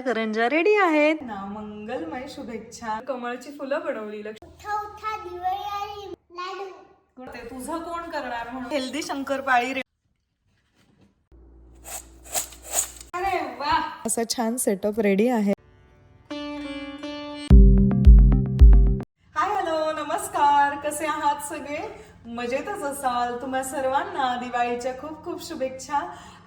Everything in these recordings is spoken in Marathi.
करंजा रेडी आहेत. ना मंगलमय शुभेच्छा. कमळची फुलं बनवली लक्ष तुझं कोण करणार म्हणून? हेल्दी शंकरपाळी रे अरे वा. असा छान सेटअप रेडी आहे. कसे आहात सगळे? मजेतच असाल. तुम्हा सर्वांना दिवाळीच्या खूप खूप शुभेच्छा.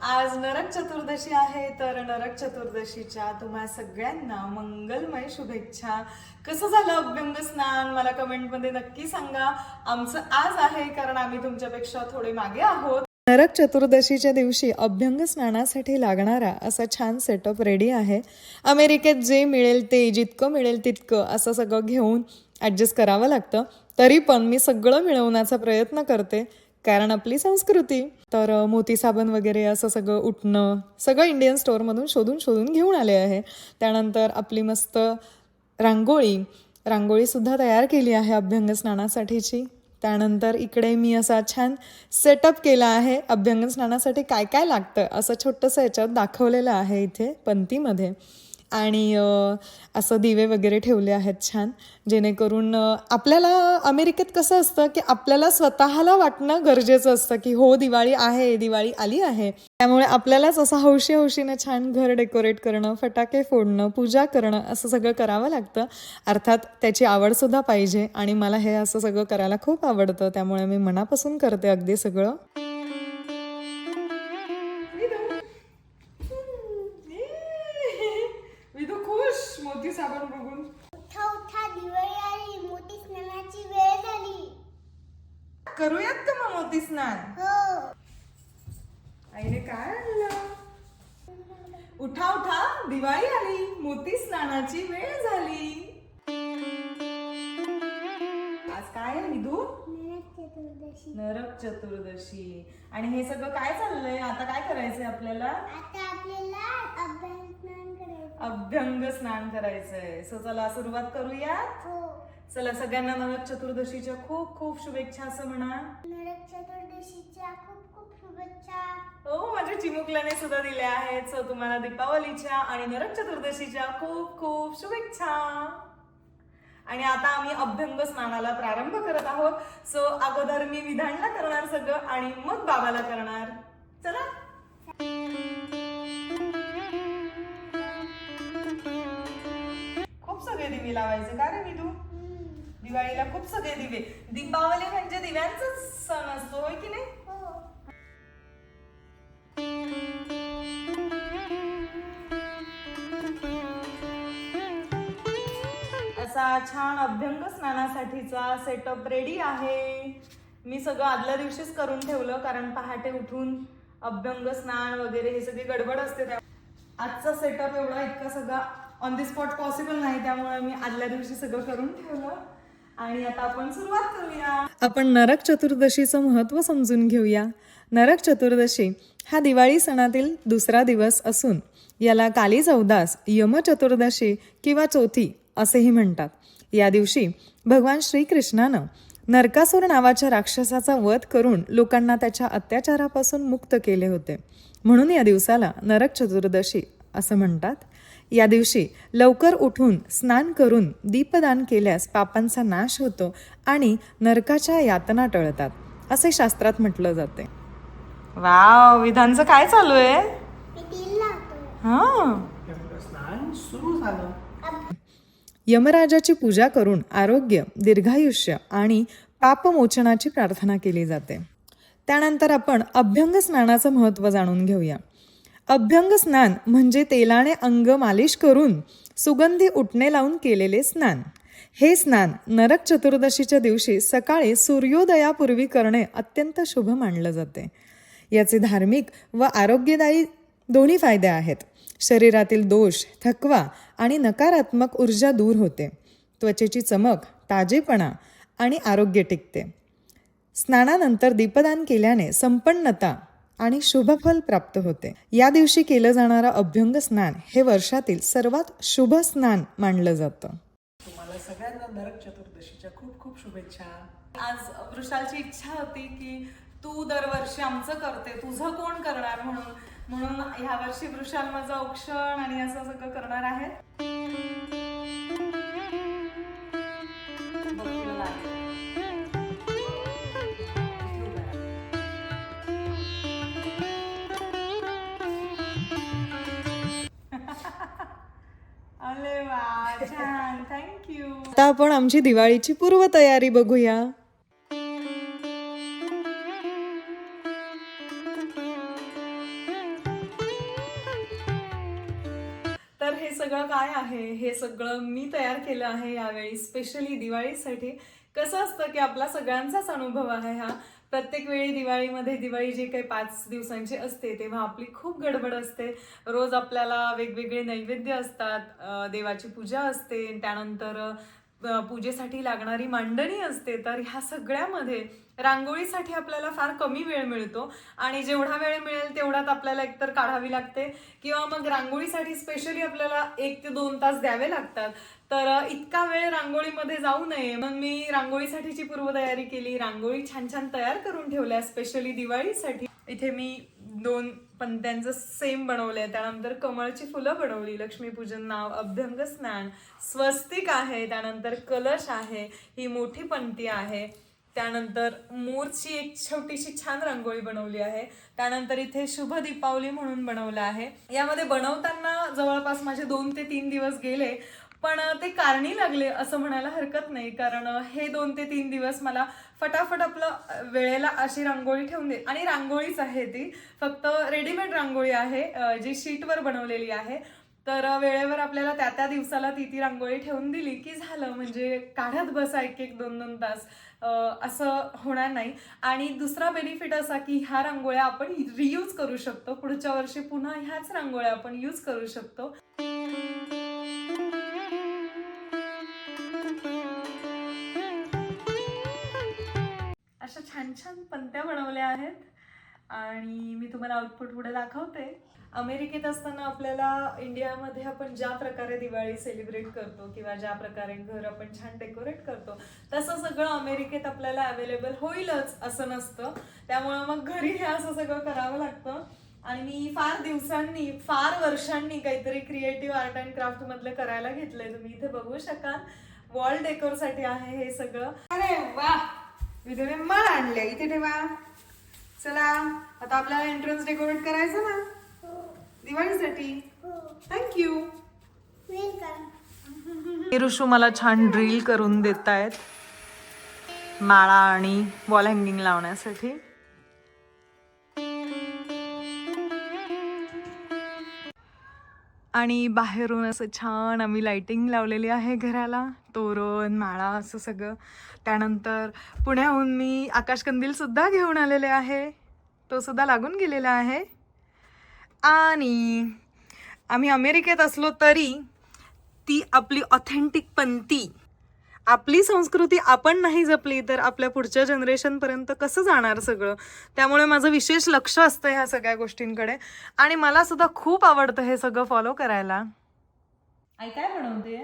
आज नरक चतुर्दशी आहे तर नरक चतुर्दशीच्या तुम्हा सगळ्यांना मंगलमय शुभेच्छा. कसं झालं अभ्यंग स्नान? मला कमेंटमध्ये नक्की सांगा. आमचं आज आहे कारण आम्ही तुमच्यापेक्षा थोडे मागे आहोत. नरक चतुर्दशीच्या दिवशी अभ्यंग स्नानासाठी लागणारा असा छान सेटअप रेडी आहे. अमेरिकेत जे मिळेल ते जितकं मिळेल तितकं असं सगळं घेऊन ॲडजस्ट करावं लागतं. तरी पण मी सगळं मिळवण्याचा प्रयत्न करते कारण आपली संस्कृती. तर मोती साबण वगैरे असं सगळं उठणं सगळं इंडियन स्टोअरमधून शोधून शोधून घेऊन आले आहे. त्यानंतर आपली मस्त रांगोळी. रांगोळीसुद्धा तयार केली आहे अभ्यंग स्नानासाठीची. त्यानंतर इकडे मी असा छान सेटअप केला आहे अभ्यंग स्नानासाठी काय काय लागतं असं छोटंसं याच्यात दाखवलेलं आहे इथे पंतीमध्ये. आणि असं दिवे वगैरे ठेवले आहेत छान. जेणेकरून आपल्याला अमेरिकेत कसं असतं की आपल्याला स्वतःला वाटणं गरजेचं असतं की हो दिवाळी आहे दिवाळी आली आहे. त्यामुळे आपल्यालाच असं हौशी हौशीनं छान घर डेकोरेट करणं फटाके फोडणं पूजा करणं असं सगळं करावं लागतं. अर्थात त्याची आवडसुद्धा पाहिजे आणि मला हे असं सगळं करायला खूप आवडतं. त्यामुळे मी मनापासून करते अगदी सगळं. करूयात का मग मोती स्नान? हो. आईने काय आणलं? उठा उठा. दिवाळी आली. मोती स्नानाची वेळ झाली. आज काय आहे विदू नरक चतुर्दशी. नरक चतुर्दशी. आणि हे सगळं काय चाललंय? आता काय करायचंय आपल्याला? आता आपल्याला अभ्यास अभ्यंग स्नान करायचंय. सो चला सुरुवात करूयात? हो. चला सगळ्यांना नरक चतुर्दशीच्या खूप खूप शुभेच्छा असं म्हणा. नरक चतुर्दशीच्या खूप खूप शुभेच्छा. हो माझ्या चिमुकल्याने सुद्धा दिल्या आहेत. सो तुम्हाला दीपावलीच्या आणि नरक चतुर्दशीच्या खूप खूप शुभेच्छा. आणि आता आम्ही अभ्यंग स्नानाला प्रारंभ करत आहोत. सो अगोदर मी विधानला करणार सगळं आणि मग बाबाला करणार. चला. दिवे लावायचे. का रे विदू? दिवाळीला खूप सगळे दिवे. दीपावली म्हणजे दिव्यांचा सण असतो होय की नाही? हो. असा छान अभ्यंग स्नानासाठीचा सेटअप रेडी आहे. मी सगळं आदल्या दिवशीच करून ठेवलं कारण पहाटे उठून अभ्यंग स्नान वगैरे हे सगळी गडबड असते त्या आजचा सेटअप एवढा इतका सगळा ऑन द स्पॉट पॉसिबल नाही त्यामुळे मी आदल्या दिवशी सगळं करून ठेवलं. आणि आता आपण सुरुवात करूया. आपण नरक चतुर्दशीचं महत्त्व समजून घेऊया. नरक चतुर्दशी हा दिवाळी सणातील दुसरा दिवस असून याला काली चौदास यम चतुर्दशी किंवा चौथी असेही म्हणतात. या दिवशी भगवान श्रीकृष्णानं नरकासूर नावाच्या राक्षसाचा वध करून लोकांना त्याच्या अत्याचारापासून मुक्त केले होते. म्हणून या दिवसाला नरक चतुर्दशी असं म्हणतात. या दिवशी लवकर उठून स्नान करून दीपदान केल्यास पापांचा नाश होतो आणि नरकाच्या यातना टळतात असे शास्त्रात म्हटलं जाते. वाव विधानचं काय चालू आहे? मी तीन लावतो. हा. स्नान सुरू झालं यमराजाची पूजा करून आरोग्य दीर्घायुष्य आणि पापमोचनाची प्रार्थना केली जाते. त्यानंतर आपण अभ्यंग स्नानाचं महत्त्व जाणून घेऊया. अभ्यंग स्नान म्हणजे तेलाने अंग मालिश करून सुगंधी उठणे लावून केलेले स्नान. हे स्नान नरक चतुर्दशीच्या दिवशी सकाळी सूर्योदयापूर्वी करणे अत्यंत शुभ मानलं जाते. याचे धार्मिक व आरोग्यदायी दोन्ही फायदे आहेत. शरीरातील दोष थकवा आणि नकारात्मक ऊर्जा दूर होते. त्वचेची चमक ताजेपणा आणि आरोग्य टिकते. स्नानानंतर दीपदान केल्याने संपन्नता आणि शुभफल प्राप्त होते. या दिवशी केलं जाणारं अभ्यंग स्नान हे वर्षातील सर्वात शुभ स्नान मानलं जातं. तुम्हाला सगळ्यांना नरक चतुर्दशीच्या खूप खूप शुभेच्छा. आज वृषालची इच्छा होती की तू दरवर्षी आमचं करते तुझं कोण करणार म्हणून म्हणून ह्या वर्षी वृषाल माझं औक्षण आणि असं सगळं करणार आहे. छान. थँक्यू आता आपण आमची दिवाळीची पूर्वतयारी बघूया. तर हे सगळं काय आहे? हे सगळं मी तयार केलं आहे यावेळी स्पेशली दिवाळीसाठी. कसं असतं की आपला सगळ्यांचाच अनुभव आहे हा? प्रत्येक वेळी दिवाळीमध्ये दिवाळी जी काही पाच दिवसांची असते तेव्हा आपली खूप गडबड असते. रोज आपल्याला वेगवेगळे नैवेद्य असतात देवाची पूजा असते त्यानंतर पूजेसाठी लागणारी मांडणी असते तर ह्या सगळ्यामध्ये रांगोळीसाठी आपल्याला फार कमी वेळ मिळतो आणि जेवढा वेळ मिळेल तेवढ्यात आपल्याला एकतर काढावी लागते किंवा मग रांगोळीसाठी स्पेशली आपल्याला एक ते दोन तास द्यावे लागतात. तर इतका वेळ रांगोळीमध्ये जाऊ नये. मग मी रांगोळीसाठीची पूर्वतयारी केली. रांगोळी छान छान तयार करून ठेवल्या स्पेशली दिवाळीसाठी. इथे मी दोन पण त्यांचं सेम बनवलंय. त्यानंतर कमळची फुलं बनवली. लक्ष्मीपूजन नाव अभ्यंग स्नान. स्वस्तिक आहे त्यानंतर कलश आहे ही मोठी पंक्ती आहे. त्यानंतर मोरची एक छोटीशी छान रांगोळी बनवली आहे. त्यानंतर इथे शुभ दीपावली म्हणून बनवलं आहे. यामध्ये बनवताना जवळपास माझे दोन ते तीन दिवस गेले पण ते कारणी लागले असं म्हणायला हरकत नाही. कारण हे दोन ते तीन दिवस मला फटाफट आपलं वेळेला अशी रांगोळी ठेवून दे आणि रांगोळीच आहे ती. फक्त रेडीमेड रांगोळी आहे जी शीटवर बनवलेली आहे. तर वेळेवर आपल्याला त्या त्या दिवसाला ती ती रांगोळी ठेवून दिली की झालं. म्हणजे काढत बसा एक एक दोन दोन तास असं होणार नाही. आणि दुसरा बेनिफिट असा की ह्या रांगोळ्या आपण रियूज करू शकतो. पुढच्या वर्षी पुन्हा ह्याच रांगोळ्या आपण यूज करू शकतो. छान छान पंत्या बनवल्या आहेत. आणि मी तुम्हाला आउटपुट पुढे दाखवते. अमेरिकेत असताना आपल्याला इंडियामध्ये आपण ज्या प्रकारे दिवाळी सेलिब्रेट करतो किंवा ज्या प्रकारे घर आपण छान डेकोरेट करतो तसं सगळं अमेरिकेत आपल्याला अवेलेबल होईलच असं नसतं. त्यामुळं मग घरी हे असं सगळं करावं लागतं. आणि मी फार दिवसांनी फार वर्षांनी काहीतरी क्रिएटिव्ह आर्ट अँड क्राफ्ट मधलं करायला घेतलंय. तुम्ही इथे बघू शकाल. वॉल डेकोरसाठी आहे हे सगळं. अरे वा विधवे माळ आणल्या. इथे ठेवा. चला आता आपल्याला एंट्रन्स डेकोरेट करायचं ना? दिवाळीसाठी. थँक्यू ऋषू मला छान ड्रिल करून देत आहेत माळा आणि वॉल हँगिंग लावण्यासाठी. आणि बाहेरून असं छान आम्ही लाइटिंग लावलेली आहे घराला. तोरण माळा असं सगळं. त्यानंतर पुण्याहून मी आकाशकंदील सुद्धा घेऊन आलेले आहे. तो सुद्धा लागून गेलेला आहे. आणि आम्ही अमेरिकेत असलो तरी ती आपली ऑथेंटिक पंती आपली संस्कृती आपण नाही जपली तर आपल्या पुढच्या जनरेशनपर्यंत कसं जाणार सगळं? त्यामुळे माझं विशेष लक्ष असतं ह्या सगळ्या गोष्टींकडे. आणि मला सुद्धा खूप आवडतं हे सगळं फॉलो करायला. आई काय बनवते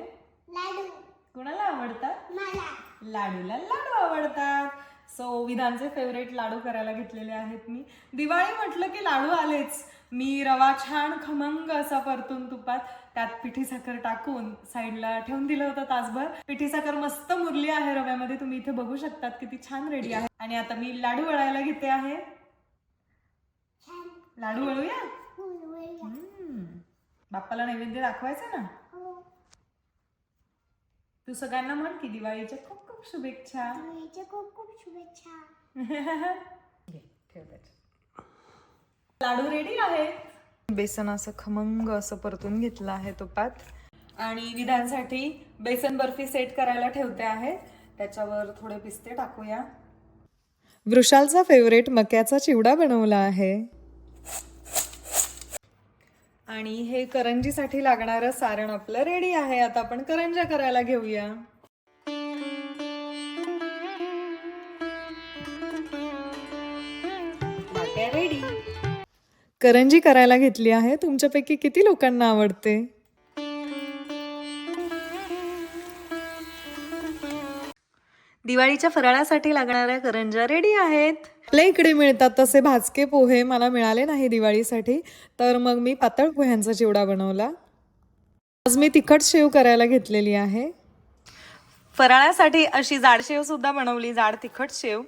आवडतात? मला. लाडूला लाडू आवडतात. सो विधानचे फेवरेट लाडू करायला घेतलेले आहेत मी. दिवाळी म्हटलं की लाडू आलेच. मी रवा छान खमंग असा परतून तुपात त्यात पिठी साखर टाकून साईडला ठेवून दिलं होतं तासभर. पिठी साखर मस्त मुरली आहे रव्यामध्ये. तुम्ही इथे बघू शकतात किती छान रेडी आहे. आणि आता मी लाडू वळायला घेते आहे. लाडू वळूया? हम्म. बाप्पाला नैवेद्य दाखवायचं ना? हो तू सगळ्यांना म्हण की दिवाळीच्या खूप खूप शुभेच्छा. दिवाळीच्या खूप खूप शुभेच्छा. घे, ठेव त्याच्यात. लाडू रेडी आहे? बेसन असं खमंग असं परतून घेतलं आहे तुपात. आणि विधानसाठी बेसन बर्फी सेट करायला ठेवते आहे. त्याच्यावर थोडे पिस्ते टाकूया. वृषालचा फेवरेट मक्याचा चिवडा बनवला आहे. आणि हे करंजीसाठी लागणारं सारण आपलं रेडी आहे. आता आपण करंजा करायला घेऊया. रेडी करंजी करायला घेतली आहे. तुमच्यापैकी किती लोकांना आवडते? दिवाळीच्या फराळासाठी लागणाऱ्या करंजा रेडी आहेत. आपल्या इकडे मिळतात तसे भाजके पोहे मला मिळाले नाही दिवाळीसाठी. तर मग मी पातळ पोह्यांचा चिवडा बनवला. आज मी तिखट शेव करायला घेतलेली आहे. फराळासाठी अशी जाड शेव सुद्धा बनवली जाड तिखट शेव.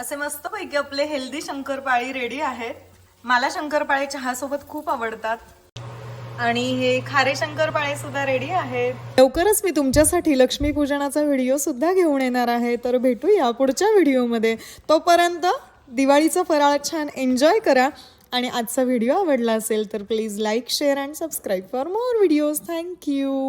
असे मस्तपैकी आपले हेल्दी शंकरपाळी रेडी आहेत. मला शंकरपाळे चहासोबत खूप आवडतात. आणि हे खारे शंकरपाळे सुद्धा रेडी आहेत. लवकरच मी तुमच्यासाठी लक्ष्मीपूजनाचा व्हिडिओ सुद्धा घेऊन येणार आहे. तर भेटूया पुढच्या व्हिडिओमध्ये तोपर्यंत दिवाळीचा फराळ छान एन्जॉय करा. आणि आजचा व्हिडिओ आवडला असेल तर please like share and subscribe for more videos thank you